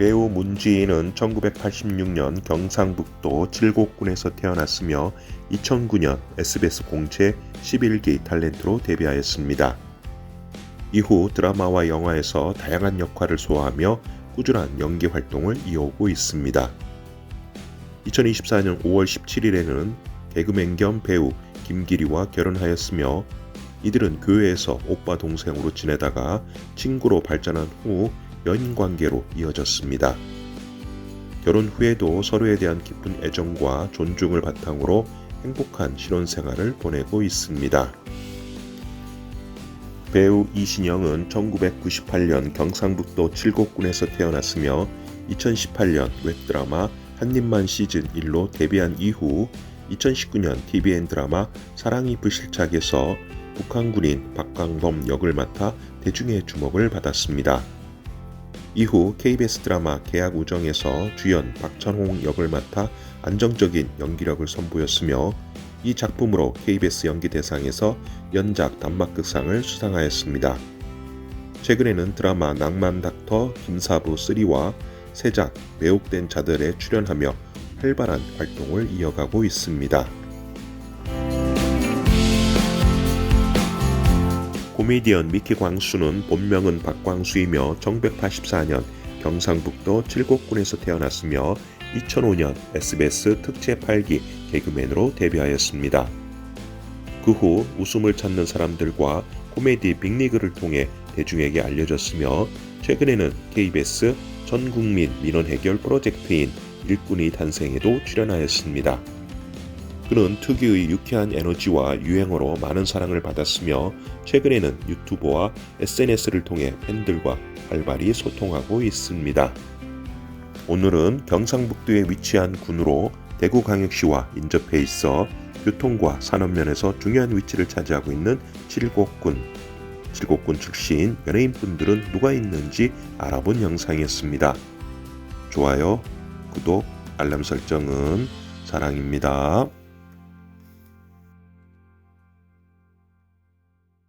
배우 문지인은 1986년 경상북도 칠곡군에서 태어났으며 2009년 SBS 공채 11기 탤런트로 데뷔하였습니다. 이후 드라마와 영화에서 다양한 역할을 소화하며 꾸준한 연기 활동을 이어오고 있습니다. 2024년 5월 17일에는 개그맨 겸 배우 김기리와 결혼하였으며 이들은 교회에서 오빠 동생으로 지내다가 친구로 발전한 후 연인 관계로 이어졌습니다. 결혼 후에도 서로에 대한 깊은 애정과 존중을 바탕으로 행복한 신혼 생활을 보내고 있습니다. 배우 이신영은 1998년 경상북도 칠곡군에서 태어났으며 2018년 웹드라마 한입만 시즌 1로 데뷔한 이후 2019년 TVN 드라마 사랑이 불실착에서 북한군인 박광범 역을 맡아 대중의 주목을 받았습니다. 이후 KBS 드라마 계약 우정에서 주연 박찬홍 역을 맡아 안정적인 연기력을 선보였으며 이 작품으로 KBS 연기대상에서 연작 단막극상을 수상하였습니다. 최근에는 드라마 낭만 닥터 김사부 3와 세작 매혹된 자들에 출연하며 활발한 활동을 이어가고 있습니다. 코미디언 미키 광수는 본명은 박광수이며 1984년 경상북도 칠곡군에서 태어났으며 2005년 SBS 특채 8기 개그맨으로 데뷔하였습니다. 그 후 웃음을 찾는 사람들과 코미디 빅리그를 통해 대중에게 알려졌으며 최근에는 KBS 전국민 민원 해결 프로젝트인 일꾼이 탄생에도 출연하였습니다. 그는 특유의 유쾌한 에너지와 유행어로 많은 사랑을 받았으며 최근에는 유튜버와 SNS를 통해 팬들과 활발히 소통하고 있습니다. 오늘은 경상북도에 위치한 군으로 대구광역시와 인접해 있어 교통과 산업면에서 중요한 위치를 차지하고 있는 칠곡군. 칠곡군 출신 연예인분들은 누가 있는지 알아본 영상이었습니다. 좋아요, 구독, 알람 설정은 사랑입니다.